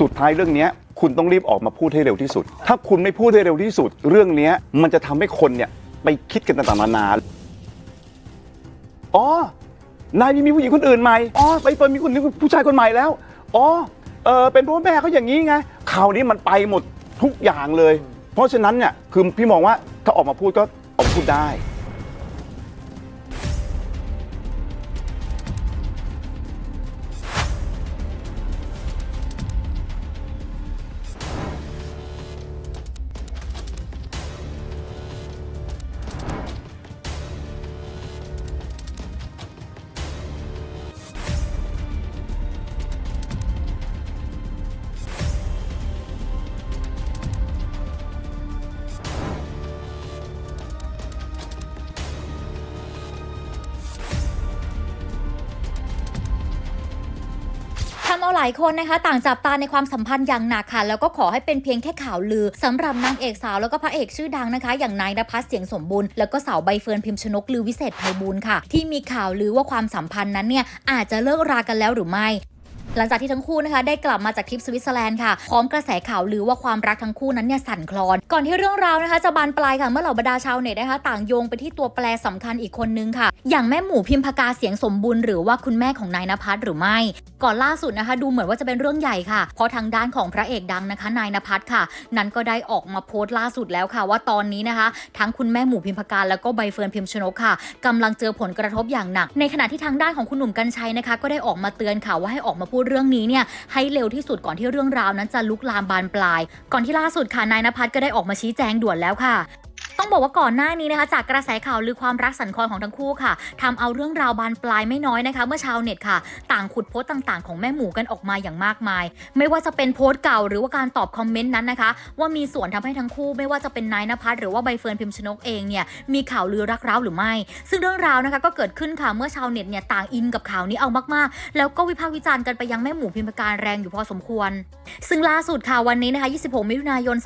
สุดท้ายเรื่องนี้คุณต้องรีบออกมาพูดให้เร็วที่สุด ถ้าคุณไม่พูดให้เร็วที่สุด เรื่องนี้มันจะทำให้คนเนี่ยไปคิดกันต่างๆนานาอ๋อนายมีผู้หญิงคนอื่นใหม่ อ๋อไปเฟิร์นมีคนผู้ชายคนใหม่แล้ว อ๋อ เออเป็นเพราะแม่เขาอย่างนี้ไง ข่าวนี้มันไปหมดทุกอย่างเลย เพราะฉะนั้นเนี่ยคือพี่มองว่าถ้าออกมาพูดก็ออกมาพูดได้ำเอาหลายคนนะคะ ต่างจับตาในความสัมพันธ์อย่างหนักค่ะ แล้วก็ขอให้เป็นเพียงแค่ข่าวลือสำหรับนางเอกสาวแล้วก็พระเอกชื่อดังนะคะ อย่างนายนภัสเสียงสมบูรณ์แล้วก็สาวใบเฟิร์นพิมพ์ชนกลือวิเศษไพบูลค่ะ ที่มีข่าวลือว่าความสัมพันธ์นั้นเนี่ยอาจจะเลิกรากันแล้วหรือไม่ หลังจากที่ทั้งคู่นะคะได้กลับมาจากทริปสวิตเซอร์แลนด์ค่ะพร้อมกระแสข่าวลือว่าความรักทั้งคู่นั้นเนี่ยสั่นคลอน ก่อนที่เรื่องราวนะคะจะบานปลายค่ะเมื่อเหล่าบรรดาชาวเน็ตนะคะต่างโยงไปที่ตัวแปรสำคัญอีกคนนึงค่ะ อย่างแม่หมูพิมพากาเสียงสมบูรณ์หรือว่าคุณแม่ของนายนภัสหรือไม่ ก่อนล่าสุดนะคะ ดูเหมือนว่าจะเป็นเรื่องใหญ่ค่ะ เพราะทางด้านของพระเอกดังนะคะนายนภัสค่ะ นั้นก็ได้ออกมาโพสต์ล่าสุดแล้วค่ะ ว่าตอนนี้นะคะ ทั้งคุณแม่หมูพิมพากาแล้วก็ใบเฟิร์นพิมชนกค่ะกำลังเจอผลกระทบอย่างหนัก ในขณะที่ทางด้านของคุณหนุ่มกัญชัยนะคะ ก็ได้ออกมาเตือนค่ะว่าให้ออกมาพูดเรื่องนี้เนี่ยให้เร็วที่สุดก่อนที่เรื่องราวนั้นจะลุกลามบานปลาย ก่อนที่ล่าสุดค่ะนายนภัสก็ได้ออกมาชี้แจงด่วนแล้วค่ะ ต้องบอกว่าก่อนหน้านี้นะคะ จากกระแสข่าวลือความรักสันคอนของทั้งคู่ค่ะทำเอาเรื่องราวบานปลายไม่น้อยนะคะ เมื่อชาวเน็ตค่ะ ต่างขุดโพสต์ต่างๆ ของแม่หมูกันออกมาอย่างมากมาย ไม่ว่าจะเป็นโพสต์เก่าหรือว่าการตอบคอมเมนต์นั้นนะคะ ว่ามีส่วนทำให้ทั้งคู่ไม่ว่าจะเป็นนายนภัสหรือว่าใบเฟิร์นพิมพ์ชนกเองเนี่ยมีข่าวลือรักร้าวหรือไม่ ซึ่งเรื่องราวนะคะก็เกิดขึ้นค่ะเมื่อชาวเน็ตเนี่ยต่างอินกับข่าวนี้เอามากๆ แล้วก็วิพากษ์วิจารณ์กันไปยังแม่หมูพิมพ์การแรงอยู่พอสมควร ซึ่งล่าสุดค่ะวันนี้นะคะ 26 มิถุนายน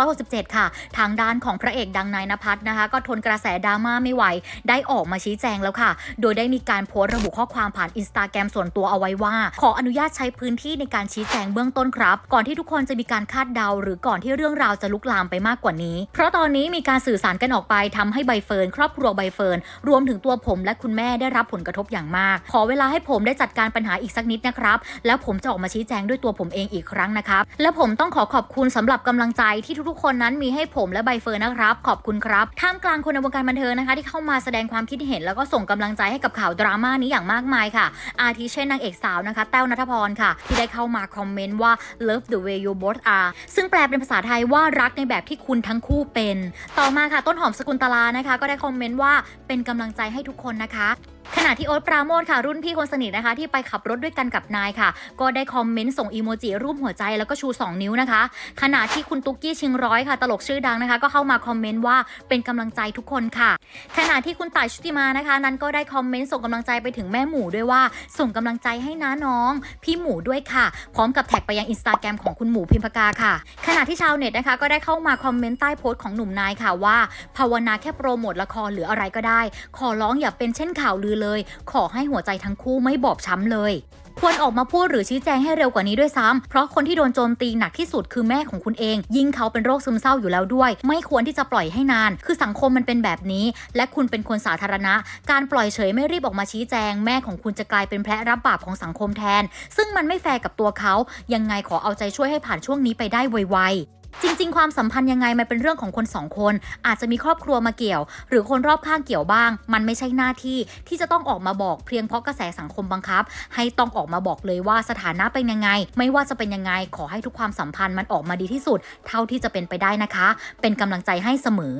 2567 ค่ะ ทางด้านของพระเอกดังนายนภัสนะคะ ก็ทนกระแสดราม่าไม่ไหว ได้ออกมาชี้แจงแล้วค่ะ โดยได้มีการโพสต์ระบุข้อความผ่านอินสตาแกรมส่วนตัวเอาไว้ว่า ขออนุญาตใช้พื้นที่ในการชี้แจงเบื้องต้นครับ ก่อนที่ทุกคนจะมีการคาดเดา หรือก่อนที่เรื่องราวจะลุกลามไปมากกว่านี้ เพราะตอนนี้มีการสื่อสารกันออกไปทำให้ใบเฟิร์นครอบครัวใบเฟิร์นรวมถึงตัวผมและคุณแม่ได้รับผลกระทบอย่างมาก ขอเวลาให้ผมได้จัดการปัญหาอีกสักนิดนะครับ แล้วผมจะออกมาชี้แจงด้วยตัวผมเองอีกครั้งนะครับ และผมต้องขอขอบคุณสำหรับกำลังใจที่ทุกๆคนนั้นมีให้ผมและใบเฟิร์นนะครับ ขอบคุณครับท่ามกลางคนในวงการบันเทิงนะคะที่เข้ามาแสดงความคิดเห็น แล้วก็ส่งกำลังใจให้กับข่าวดราม่านี้อย่างมากมายค่ะ อาทิเช่นนางเอกสาวนะคะแต้วนัทพรค่ะ ที่ได้เข้ามาคอมเมนต์ว่า love the way you both are ซึ่งแปลเป็นภาษาไทยว่ารักในแบบที่คุณทั้งคู่เป็น ต่อมาค่ะต้นหอมสกุลตลานะคะ ก็ได้คอมเมนต์ว่าเป็นกำลังใจให้ทุกคนนะคะขณะที่โอ๊ตปราโมทค่ะ รุ่นพี่คนสนิทนะคะ ที่ไปขับรถด้วยกันกับนายค่ะ ก็ได้คอมเมนต์ส่งอีโมจิรูปหัวใจแล้วก็ชู 2 นิ้วนะคะ ขณะที่คุณตุ๊กกี้ชิงร้อยค่ะ ตลกชื่อดังนะคะ ก็เข้ามาคอมเมนต์ว่าเป็นกำลังใจทุกคนค่ะ ขณะที่คุณต่ายชุติมานะคะ นั้นก็ได้คอมเมนต์ส่งกำลังใจไปถึงแม่หมูด้วยว่า ส่งกำลังใจให้น้าน้อง พี่หมูด้วยค่ะ พร้อมกับแท็กไปยังอินสตาแกรมของคุณหมูพิมพกาค่ะ ขณะที่ชาวเน็ตนะคะก็ได้เข้ามาคอมเมนต์ใต้โพสต์ของหนุ่มนายค่ะว่าภาวนาแค่โปรโมทละครหรืออะไรก็ได้ ขอร้องอย่าเป็นเช่นข่าวลือเลย ขอให้หัวใจทั้งคู่ไม่บอบช้ำเลยควรออกมาพูดหรือชี้แจงให้เร็วกว่านี้ด้วยซ้ำ เพราะคนที่โดนโจมตีหนักที่สุดคือแม่ของคุณเอง ยิ่งเขาเป็นโรคซึมเศร้าอยู่แล้วด้วย ไม่ควรที่จะปล่อยให้นาน คือสังคมมันเป็นแบบนี้ และคุณเป็นคนสาธารณะ การปล่อยเฉยไม่รีบออกมาชี้แจง แม่ของคุณจะกลายเป็นแพะรับบาปของสังคมแทน ซึ่งมันไม่แฟร์กับตัวเขา ยังไงขอเอาใจช่วยให้ผ่านช่วงนี้ไปได้ไวๆ จริง ๆ ความสัมพันธ์ยังไงมันเป็นเรื่องของคนสองคน อาจจะมีครอบครัวมาเกี่ยว หรือคนรอบข้างเกี่ยวบ้าง มันไม่ใช่หน้าที่ที่จะต้องออกมาบอกเพียงเพราะกระแสสังคมบังคับ ให้ต้องออกมาบอกเลยว่าสถานะเป็นยังไง ไม่ว่าจะเป็นยังไง ขอให้ทุกความสัมพันธ์มันออกมาดีที่สุด เท่าที่จะเป็นไปได้นะคะ เป็นกำลังใจให้เสมอ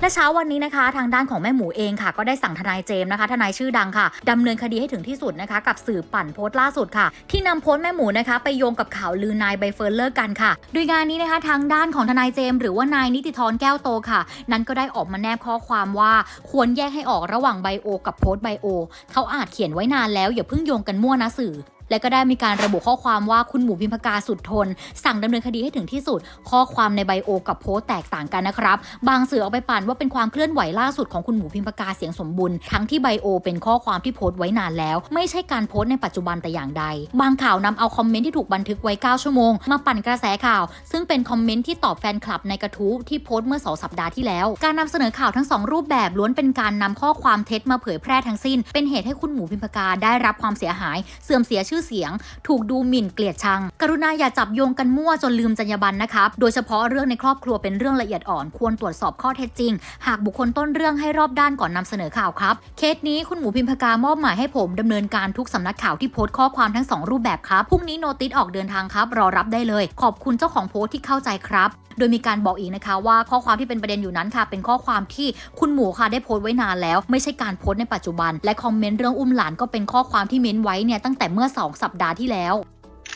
และเช้าวันนี้นะคะ ทางด้านของแม่หมูเองค่ะ ก็ได้สั่งทนายเจมส์นะคะ ทนายชื่อดังค่ะดำเนินคดีให้ถึงที่สุดนะคะ กับสื่อปั่นโพสต์ล่าสุดค่ะ ที่นำโพสต์แม่หมูนะคะ ไปโยงกับข่าวลือนายใบเฟิร์นเลิกกันค่ะ โดยงานนี้นะคะ ทางด้านของทนายเจมส์หรือว่านายนิติธรแก้วโตค่ะ นั้นก็ได้ออกมาแนบข้อความว่าควรแยกให้ออกระหว่างไบโอ กับโพสต์ไบโอเขาอาจเขียนไว้นานแล้วอย่าเพิ่งโยงกันมั่วนะสื่อ และก็ได้มีการระบุข้อความว่าคุณหมูพิมพกาสุดทน สั่งดำเนินคดีให้ถึงที่สุด ข้อความในไบโอ กับโพสต์แตกต่างกันนะครับ บางสื่อเอาไปปั่นว่าเป็นความเคลื่อนไหวล่าสุดของคุณหมูพิมพกาเสียงสมบูรณ์ทั้งที่ไบโอ เป็นข้อความที่โพสต์ไว้นานแล้ว ไม่ใช่การโพสต์ในปัจจุบันแต่อย่างใด บางข่าวนำเอาคอมเมนต์ที่ถูกบันทึกไว้ 9 ชั่วโมง มาปั่นกระแสข่าว ซึ่งเป็นคอมเมนต์ที่ตอบแฟนคลับในกระทู้ที่โพสต์เมื่อสองสัปดาห์ที่แล้ว การนำเสนอข่าวทั้งสองรูปแบบล้วนเป็นการนำข้อความเท็จมาเผยแพร่ทั้งสิ้น เป็นเหตุให้คุณหมูพิมพกาได้รับความเสียหาย เสื่อมเสียชื่อเสียง ถูกดูหมิ่นเกลียดชัง กรุณาอย่าจับโยงกันมั่วจนลืมจรรยาบรรณนะครับโดยเฉพาะเรื่องในครอบครัวเป็นเรื่องละเอียดอ่อนควรตรวจสอบข้อเท็จจริง หากบุคคลต้นเรื่องให้รอบด้านก่อนนำเสนอข่าวครับเคสนี้คุณหมูพิมพกามอบหมายให้ผมดำเนินการทุกสำนักข่าวที่โพสต์ข้อความทั้งสองรูปแบบครับพรุ่งนี้โนติสออกเดินทางครับ รอรับได้เลย ขอบคุณเจ้าของโพสต์ที่เข้าใจครับ โดยมีการบอกอีกนะคะว่าข้อความที่เป็นประเด็นอยู่นั้นค่ะ เป็นข้อความที่คุณหมูค่ะได้โพสต์ไว้นานแล้ว ไม่ใช่การโพสต์ในปัจจุบัน และคอมเมนต์เรื่องอุ้มหลานก็เป็นข้อความที่เม้นไว้เนี่ยตั้งแต่เมื่อ2 สัปดาห์ที่แล้ว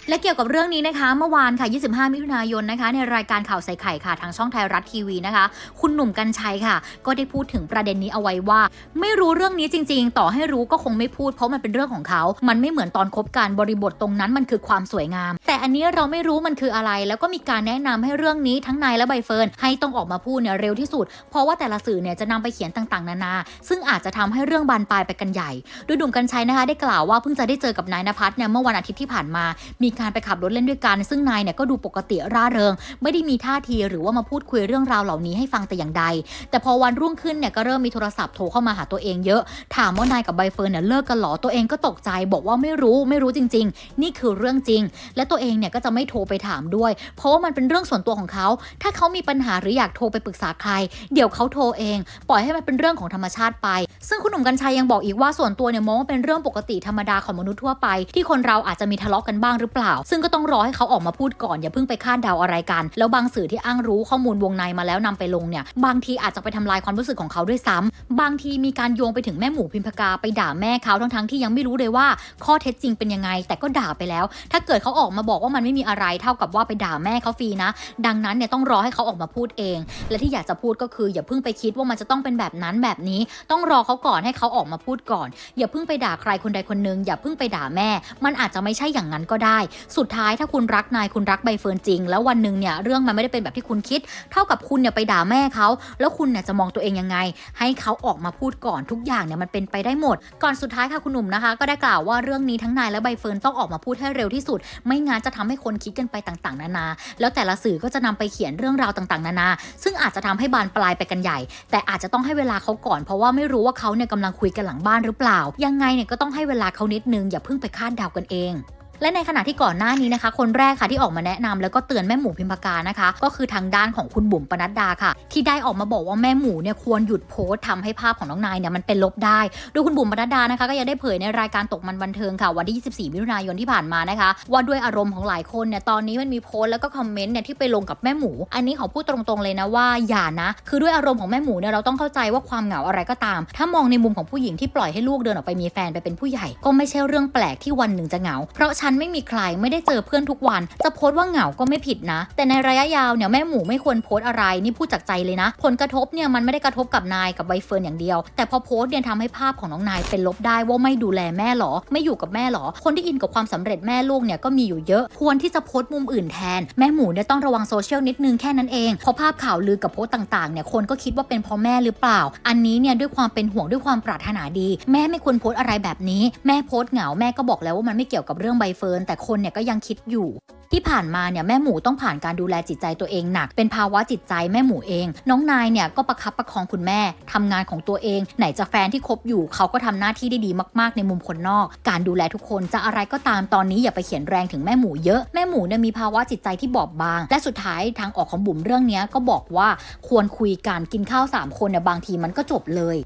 และเกี่ยวกับเรื่องนี้นะคะเมื่อวานค่ะ 25 มิถุนายนนะคะ ในรายการข่าวใส่ไข่ค่ะ ทางช่องไทยรัฐทีวีนะคะ คุณหนุ่มกัญชัยค่ะ ก็ได้พูดถึงประเด็นนี้เอาไว้ว่า ไม่รู้เรื่องนี้จริง ๆ ต่อให้รู้ก็คงไม่พูดเพราะมันเป็นเรื่องของเขา มันไม่เหมือนตอนคบกันบริบทตรงนั้นมันคือความสวยงาม แต่อันนี้เราไม่รู้มันคืออะไร แล้วก็มีการแนะนำให้เรื่องนี้ทั้งนายและใบเฟิร์นให้ต้องออกมาพูดเนี่ยเร็วที่สุด เพราะว่าแต่ละสื่อเนี่ยจะนำไปเขียนต่างๆ นานา ซึ่งอาจจะทำให้เรื่องบานปลายไปกันใหญ่โดยหนุ่มกัญชัยนะคะ ได้กล่าวว่าเพิ่งจะได้เจอกับนายนภัสเนี่ยเมื่อวันอาทิตย์ที่ผ่านมามีีการไปขับรถเล่นด้วยกัน ซึ่งนายเนี่ยก็ดูปกติร่าเริง ไม่ได้มีท่าทีหรือว่ามาพูดคุยเรื่องราวเหล่านี้ให้ฟังแต่อย่างใด แต่พอวันรุ่งขึ้นเนี่ยก็เริ่มมีโทรศัพท์โทรเข้ามาหาตัวเองเยอะ ถามว่านายกับใบเฟิร์นเนี่ยเลิกกันหรอตัวเองก็ตกใจบอกว่าไม่รู้ไม่รู้จริง ๆ นี่คือเรื่องจริง และตัวเองเนี่ยก็จะไม่โทรไปถามด้วย เพราะว่ามันเป็นเรื่องส่วนตัวของเขา ถ้าเขามีปัญหาหรืออยากโทรไปปรึกษาใคร เดี๋ยวเขาโทรเอง ปล่อยให้มันเป็นเรื่องของธรรมชาติไป ซึ่งคุณหนุ่มกัญชัยยังบอกอีกว่าส่วนตัวเนี่ยมองว่าเป็นเรื่องปกติธรรมดาของมนุษย์ทั่วไป ที่คนเราอาจจะมีทะเลาะกันบ้างหรือเปล่า ซึ่งก็ต้องรอให้เขาออกมาพูดก่อนอย่าเพิ่งไปคาดเดาอะไรกัน แล้วบางสื่อที่อ้างรู้ข้อมูลวงในมาแล้วนำไปลงเนี่ยบางทีอาจจะไปทำลายความรู้สึกของเขาด้วยซ้ำบางทีมีการโยงไปถึงแม่หมูพิมพกาไปด่าแม่เขาทั้งๆที่ยังไม่รู้เลยว่า ข้อเท็จจริงเป็นยังไง แต่ก็ด่าไปแล้ว ถ้าเกิดเขาออกมาบอกว่ามันไม่มีอะไรเท่ากับว่าไปด่าแม่เขาฟรีนะ ดังนั้นเนี่ยต้องรอให้เขาออกมาพูดเอง และที่อยากจะพูดก็คืออย่าเพิ่งไปคิดว่ามันจะต้องเป็นแบบนั้นแบบนี้ ต้องรอเขาก่อนให้เขาออกมาพูดก่อน อย่าเพิ่งไปด่าใครคนใดคนหนึ่งอย่าเพิ่งไปด่าแม่ มันอาจจะไม่ใช่อย่างนั้นก็ได้สุดท้ายถ้าคุณรักนายคุณรักใบเฟิร์นจริง แล้ววันหนึ่งเนี่ยเรื่องมันไม่ได้เป็นแบบที่คุณคิด เท่ากับคุณเนี่ยไปด่าแม่เขา แล้วคุณเนี่ยจะมองตัวเองยังไง ให้เขาออกมาพูดก่อนทุกอย่างเนี่ยมันเป็นไปได้หมด ก่อนสุดท้ายค่ะคุณหนุ่มนะคะ ก็ได้กล่าวว่าเรื่องนี้ทั้งนายและใบเฟิร์นต้องออกมาพูดให้เร็วที่สุด ไม่งั้นจะทำให้คนคิดกันไปต่างๆ นานา แล้วแต่ละสื่อก็จะนำไปเขียนเรื่องราวต่างๆ นานา ซึ่งอาจจะทำให้บานปลายไปกันใหญ่ แต่อาจจะต้องให้เวลาเขาก่อน เพราะว่าไม่รู้ว่าเขาเนี่ยกำลังคุยกันหลังบ้านหรือเปล่า ยังไงเนี่ยก็ต้องให้เวลาเขานิดนึงอย่าเพิ่งไปคาดเดากันเอง และในขณะที่ก่อนหน้านี้นะคะ คนแรกค่ะที่ออกมาแนะนำแล้วก็เตือนแม่หมูพิมพากานะคะ ก็คือทางด้านของคุณบุ๋มปนัดดาค่ะ ที่ได้ออกมาบอกว่าแม่หมูเนี่ยควรหยุดโพสต์ทำให้ภาพของน้องนายเนี่ยมันเป็นลบได้ โดยคุณบุ๋มปนัดดานะคะ ก็ยังได้เผยในรายการตกมันบันเทิงค่ะวันที่ 24 มิถุนายนที่ผ่านมานะคะ ว่าด้วยอารมณ์ของหลายคนเนี่ยตอนนี้มันมีโพสต์แล้วก็คอมเมนต์เนี่ยที่ไปลงกับแม่หมู อันนี้ขอพูดตรงๆเลยนะว่าอย่านะ คือด้วยอารมณ์ของแม่หมูเนี่ยเราต้องเข้าใจว่าความเหงาอะไรก็ตาม ถ้ามองในมุมของผู้หญิงที่ปล่อยให้ลูกเดินออกไปมีแฟนไปเป็นผู้ใหญ่ ก็ไม่ใช่เรื่องแปลกที่วันหนึ่งจะเหงาเพราะฉนไม่มีใครไม่ได้เจอเพื่อนทุกวัน จะโพสต์ว่าเหงาก็ไม่ผิดนะ แต่ในระยะยาวเนี่ยแม่หมูไม่ควรโพสต์อะไรนี่พูดจากใจเลยนะ ผลกระทบเนี่ยมันไม่ได้กระทบกับนายกับใบเฟิร์นอย่างเดียว แต่พอโพสต์เนี่ยทำให้ภาพของน้องนายเป็นลบได้ว่าไม่ดูแลแม่หรอ ไม่อยู่กับแม่หรอ คนที่อินกับความสำเร็จแม่ลูกเนี่ยก็มีอยู่เยอะ ควรที่จะโพสต์มุมอื่นแทน แม่หมูเนี่ยต้องระวังโซเชียลนิดนึงแค่นั้นเองเพราะภาพข่าวลือกับโพสต์ต่างๆเนี่ยคนก็คิดว่าเป็นเพราะแม่หรือเปล่า อันนี้เนี่ยด้วยความเป็นห่วงด้วยความปรารถนาดี แม่ไม่ควรโพสต์อะไรแบบนี้ แม่โพสต์เหงาแม่ก็บอกแล้วว่ามันไม่เกี่ยวกับเรื่องใบเฟิร์นแต่คนเนี่ยก็ยังคิดอยู่ ที่ผ่านมาเนี่ยแม่หมูต้องผ่านการดูแลจิตใจตัวเองหนัก เป็นภาวะจิตใจแม่หมูเอง น้องนายเนี่ยก็ประคับประคองคุณแม่ทำงานของตัวเอง ไหนจะแฟนที่คบอยู่ เขาก็ทำหน้าที่ได้ดีมากๆ ในมุมคนนอก การดูแลทุกคนจะอะไรก็ตามตอนนี้อย่าไปเขียนแรงถึงแม่หมูเยอะแม่หมูเนี่ยมีภาวะจิตใจที่บอบบาง และสุดท้ายทางออกของบุ๋มเรื่องนี้ก็บอกว่าควรคุยกันกินข้าวสามคนเนี่ยบางทีมันก็จบเลย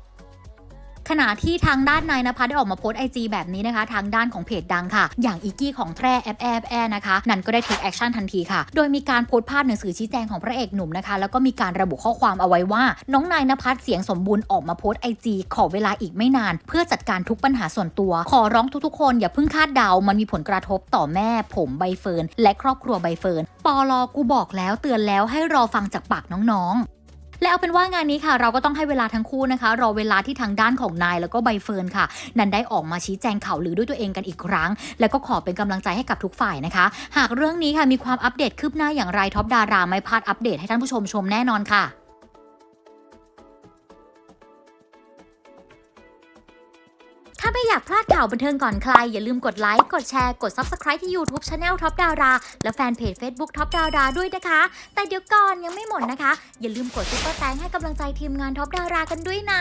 ขณะที่ทางด้านนายนภัสได้ออกมาโพสต์ไอจีแบบนี้นะคะ ทางด้านของเพจดังค่ะ อย่างอีกี้ของแทร่แอปแอปแอนะคะนั่นก็ได้เทคแอคชั่นทันทีค่ะ โดยมีการโพสต์ภาพหนังสือชี้แจงของพระเอกหนุ่มนะคะ แล้วก็มีการระบุข้อความเอาไว้ว่า น้องนายนภัสเสียงสมบูรณ์ออกมาโพสต์ไอจีขอเวลาอีกไม่นาน เพื่อจัดการทุกปัญหาส่วนตัว ขอร้องทุกๆ คนอย่าเพิ่งคาดเดา มันมีผลกระทบต่อแม่ ผมใบเฟิร์นและครอบครัวใบเฟิร์นปอลอกูบอกแล้วเตือนแล้วให้รอฟังจากปากน้องๆ และเอาเป็นว่างานนี้ค่ะ เราก็ต้องให้เวลาทั้งคู่นะคะ รอเวลาที่ทางด้านของนายแล้วก็ใบเฟิร์นค่ะ นั้นได้ออกมาชี้แจงข่าวลือด้วยตัวเองกันอีกครั้ง แล้วก็ขอเป็นกำลังใจให้กับทุกฝ่ายนะคะ หากเรื่องนี้ค่ะมีความอัปเดตคืบหน้าอย่างไรท็อปดาราไม่พลาดอัปเดตให้ท่านผู้ชมชมแน่นอนค่ะ ถ้าไม่อยากพลาดข่าวบันเทิงก่อนใคร อย่าลืมกดไลค์ กดแชร์ กด Subscribe ที่ YouTube Channel Top ดาราและแฟนเพจ Facebook Top ดาราด้วยนะคะ แต่เดี๋ยวก่อนยังไม่หมดนะคะ อย่าลืมกดซุปเปอร์แตงให้กำลังใจทีมงาน Top ดารากันด้วยนะ